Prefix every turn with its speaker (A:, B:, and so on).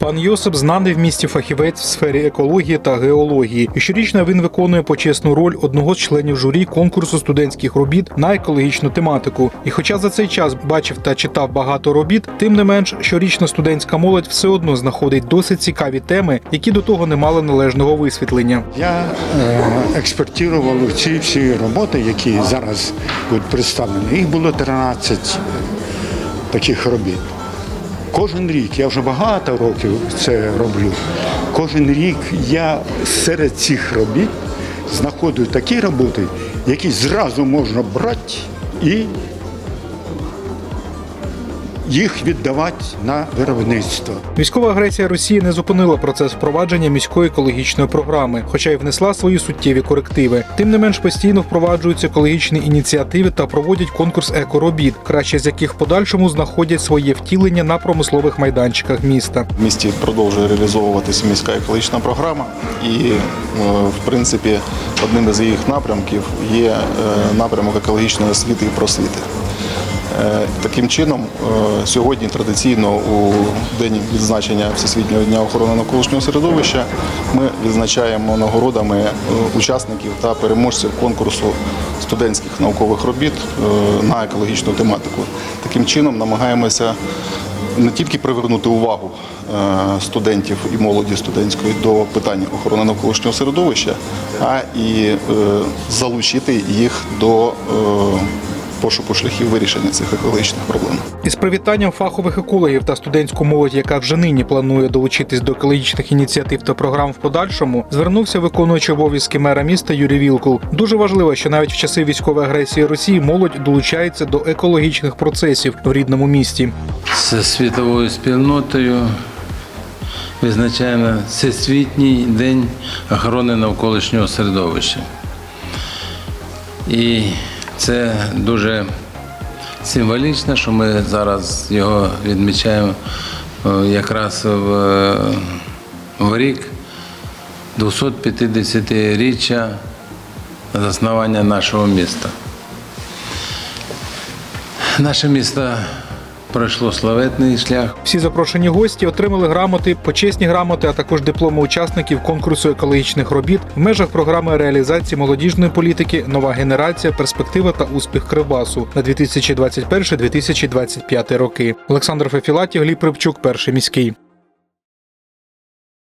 A: Пан Йосип знаний в місті фахівець в сфері екології та геології. І щорічно він виконує почесну роль одного з членів журі конкурсу студентських робіт на екологічну тематику. І хоча за цей час бачив та читав багато робіт, тим не менш, щорічна студентська молодь все одно знаходить досить цікаві теми, які до того не мали належного висвітлення.
B: Я е, експертував ці всі роботи, які зараз будуть представлені. Їх було 13 таких робіт. Кожен рік, я вже багато років це роблю. Кожен рік я серед цих робіт знаходжу такі роботи, які зразу можна брати і їх віддавати на виробництво.
A: Військова агресія Росії не зупинила процес впровадження міської екологічної програми, хоча й внесла свої суттєві корективи. Тим не менш постійно впроваджуються екологічні ініціативи та проводять конкурс екоробіт, краще з яких в подальшому знаходять своє втілення на промислових майданчиках міста.
C: В місті продовжує реалізовуватися міська екологічна програма, і е, в принципі одним із їх напрямків є е, напрямок екологічної освіти і просвіти. Е, Таким чином, е, сьогодні традиційно у день відзначення Всесвітнього дня охорони навколишнього середовища ми відзначаємо нагородами е, учасників та переможців конкурсу студентських наукових робіт на екологічну тематику. Таким чином намагаємося не тільки привернути увагу студентів і молоді студентської до питань охорони навколишнього середовища, а і залучити їх до пошуку шляхів вирішення цих екологічних проблем.
A: Із привітанням фахових екологів та студентську молодь, яка вже нині планує долучитись до екологічних ініціатив та програм в подальшому, звернувся виконуючий обов'язки мера міста Юрій Вілкул. Дуже важливо, що навіть в часи військової агресії Росії молодь долучається до екологічних процесів в рідному місті.
D: з світовою спільнотою визначаємо Всесвітній день охорони навколишнього середовища. І це дуже символічно, що ми зараз його відмічаємо е, якраз в, е, в рік 250-річчя заснування нашого міста. Наше місто пройшло славетний шлях.
A: Всі запрошені гості отримали грамоти, почесні грамоти, а також дипломи учасників конкурсу екологічних робіт в межах програми реалізації молодіжної політики Нова генерація, перспектива та успіх Кривбасу на 2021-2025 роки. Олександр Фефілаті, Гліб Рибчук, перший міський.